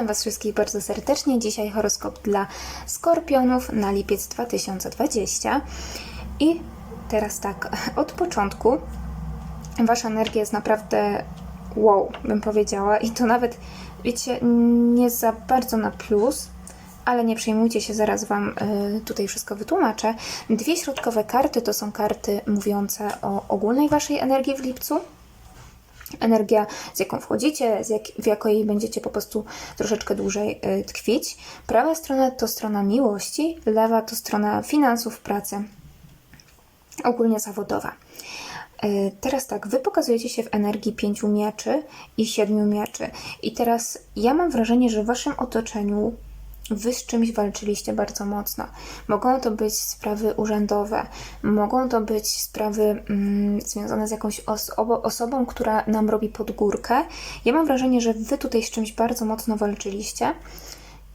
Witam Was wszystkich bardzo serdecznie. Dzisiaj horoskop dla Skorpionów na lipiec 2020. I teraz tak, od początku Wasza energia jest naprawdę wow, bym powiedziała. I to nawet, wiecie, nie za bardzo na plus, ale nie przejmujcie się, zaraz Wam y, tutaj wszystko wytłumaczę. Dwie środkowe karty to są karty mówiące o ogólnej Waszej energii w lipcu energia, z jaką wchodzicie, z jak, w jakiej będziecie po prostu troszeczkę dłużej y, tkwić. Prawa strona to strona miłości, lewa to strona finansów, pracy, ogólnie zawodowa. Y, Teraz tak, wy pokazujecie się w energii pięciu mieczy i siedmiu mieczy. I teraz ja mam wrażenie, że w waszym otoczeniu wy z czymś walczyliście bardzo mocno. Mogą to być sprawy urzędowe, mogą to być sprawy mm, związane z jakąś oso- osobą, która nam robi podgórkę. Ja mam wrażenie, że wy tutaj z czymś bardzo mocno walczyliście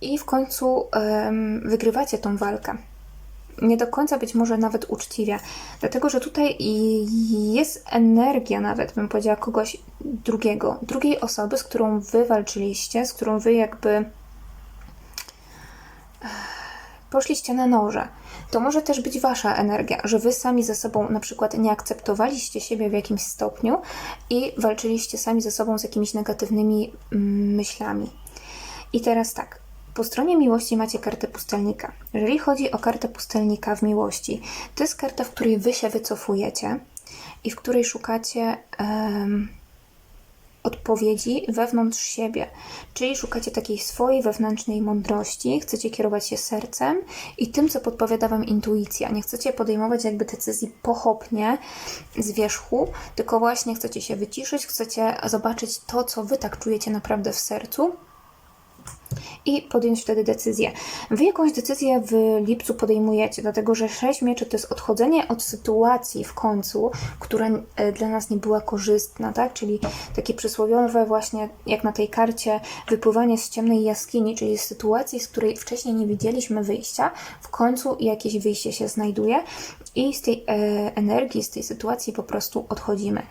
i w końcu em, wygrywacie tą walkę nie do końca być może nawet uczciwie, dlatego że tutaj jest energia nawet, bym powiedziała, kogoś drugiego, drugiej osoby, z którą wy walczyliście, z którą wy jakby poszliście na noże. To może też być wasza energia, że wy sami ze sobą na przykład nie akceptowaliście siebie w jakimś stopniu i walczyliście sami ze sobą z jakimiś negatywnymi mm, myślami. I teraz tak, po stronie miłości macie kartę pustelnika. Jeżeli chodzi o kartę pustelnika w miłości, to jest karta, w której wy się wycofujecie i w której szukacie odpowiedzi wewnątrz siebie. Czyli szukacie takiej swojej wewnętrznej mądrości, chcecie kierować się sercem i tym, co podpowiada wam intuicja. Nie chcecie podejmować jakby decyzji pochopnie z wierzchu, tylko właśnie chcecie się wyciszyć, chcecie zobaczyć to, co wy tak czujecie naprawdę w sercu i podjąć wtedy decyzję. Wy jakąś decyzję w lipcu podejmujecie, dlatego że sześć mieczy to jest odchodzenie od sytuacji w końcu, która e, dla nas nie była korzystna, tak? Czyli takie przysłowiowe właśnie, jak na tej karcie, wypływanie z ciemnej jaskini, czyli z sytuacji, z której wcześniej nie widzieliśmy wyjścia, w końcu jakieś wyjście się znajduje i z tej e, energii, z tej sytuacji po prostu odchodzimy.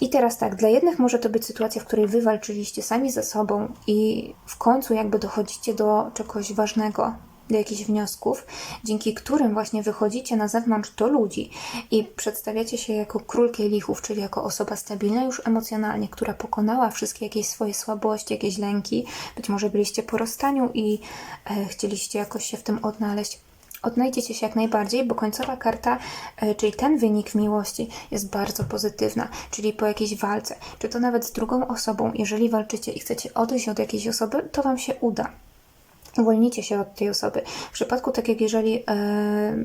I teraz tak, dla jednych może to być sytuacja, w której wy walczyliście sami ze sobą i w końcu jakby dochodzicie do czegoś ważnego, do jakichś wniosków, dzięki którym właśnie wychodzicie na zewnątrz do ludzi i przedstawiacie się jako król kielichów, czyli jako osoba stabilna już emocjonalnie, która pokonała wszystkie jakieś swoje słabości, jakieś lęki. Być może byliście po rozstaniu i e, chcieliście jakoś się w tym odnaleźć. Odnajdziecie się jak najbardziej, bo końcowa karta, e, czyli ten wynik w miłości jest bardzo pozytywna, czyli po jakiejś walce, czy to nawet z drugą osobą, jeżeli walczycie i chcecie odejść od jakiejś osoby, to Wam się uda. Uwolnicie się od tej osoby. W przypadku tak jak jeżeli e,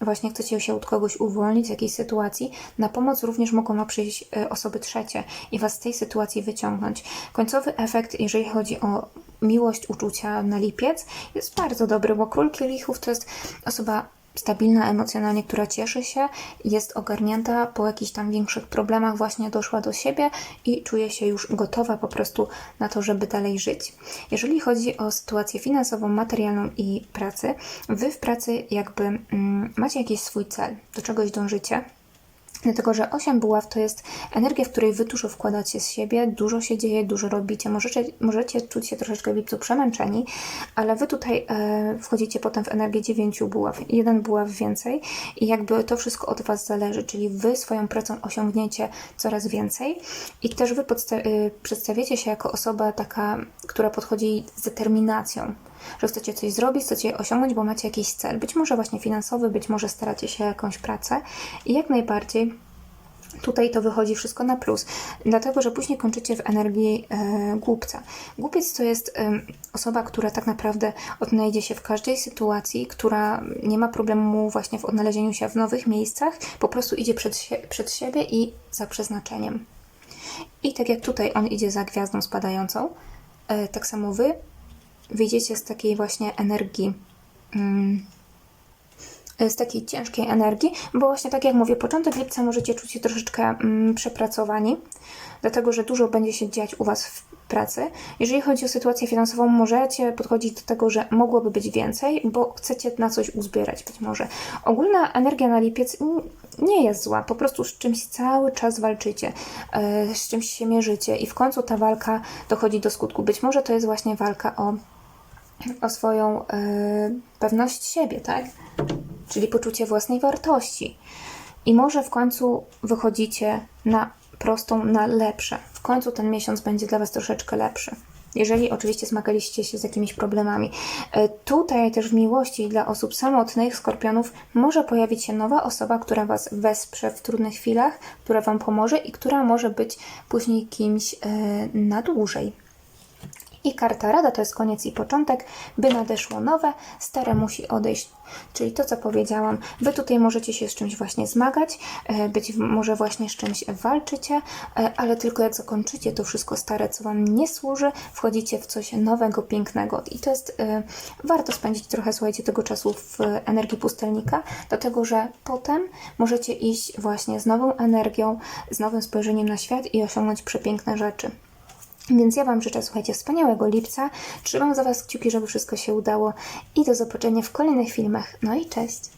właśnie chcecie się od kogoś uwolnić z jakiejś sytuacji, na pomoc również mogą Wam przyjść e, osoby trzecie i Was z tej sytuacji wyciągnąć. Końcowy efekt, jeżeli chodzi o miłość, uczucia na lipiec, jest bardzo dobry, bo król kielichów to jest osoba stabilna emocjonalnie, która cieszy się, jest ogarnięta po jakichś tam większych problemach, właśnie doszła do siebie i czuje się już gotowa po prostu na to, żeby dalej żyć. Jeżeli chodzi o sytuację finansową, materialną i pracy, wy w pracy jakby mm, macie jakiś swój cel, do czegoś dążycie, Dlatego, że 8 buław to jest energia, w której wy dużo wkładacie z siebie, dużo się dzieje, dużo robicie. Możecie, możecie czuć się troszeczkę w lipcu przemęczeni, ale wy tutaj e, wchodzicie potem w energię 9 buław, jeden buław więcej i jakby to wszystko od was zależy, czyli wy swoją pracą osiągniecie coraz więcej i też wy e, przedstawiacie się jako osoba taka, która podchodzi z determinacją że chcecie coś zrobić, chcecie osiągnąć, bo macie jakiś cel. Być może właśnie finansowy, być może staracie się jakąś pracę i jak najbardziej Tutaj to wychodzi wszystko na plus, dlatego że później kończycie w energii e, głupca. Głupiec to jest e, osoba, która tak naprawdę odnajdzie się w każdej sytuacji, która nie ma problemu właśnie w odnalezieniu się w nowych miejscach, po prostu idzie przed, sie przed siebie i za przeznaczeniem. I tak jak tutaj on idzie za gwiazdą spadającą, e, tak samo wy wyjdziecie z takiej właśnie energii. Mm, z takiej ciężkiej energii, bo właśnie tak jak mówię, początek lipca możecie czuć się troszeczkę mm, przepracowani, dlatego że dużo będzie się dziać u Was w pracy. Jeżeli chodzi o sytuację finansową, możecie podchodzić do tego, że mogłoby być więcej, bo chcecie na coś uzbierać być może. Ogólna energia na lipiec nie jest zła, po prostu z czymś cały czas walczycie, e, z czymś się mierzycie i w końcu ta walka dochodzi do skutku. Być może to jest właśnie walka o, o swoją e, pewność siebie, tak? Czyli poczucie własnej wartości. I może w końcu wychodzicie na prostą, na lepsze. W końcu ten miesiąc będzie dla Was troszeczkę lepszy. Jeżeli oczywiście zmagaliście się z jakimiś problemami. E, Tutaj też w miłości dla osób samotnych, skorpionów, może pojawić się nowa osoba, która Was wesprze w trudnych chwilach, która Wam pomoże i która może być później kimś e, na dłużej. I karta rada to jest koniec i początek, by nadeszło nowe, stare musi odejść. Czyli to, co powiedziałam, wy tutaj możecie się z czymś właśnie zmagać, e, być może właśnie z czymś walczycie, e, ale tylko jak zakończycie to wszystko stare, co wam nie służy, wchodzicie w coś nowego, pięknego. I to jest, e, warto spędzić trochę, słuchajcie, tego czasu w energii pustelnika, dlatego że potem możecie iść właśnie z nową energią, z nowym spojrzeniem na świat i osiągnąć przepiękne rzeczy. Więc ja Wam życzę, słuchajcie, wspaniałego lipca. Trzymam za Was kciuki, żeby wszystko się udało i do zobaczenia w kolejnych filmach. No i cześć!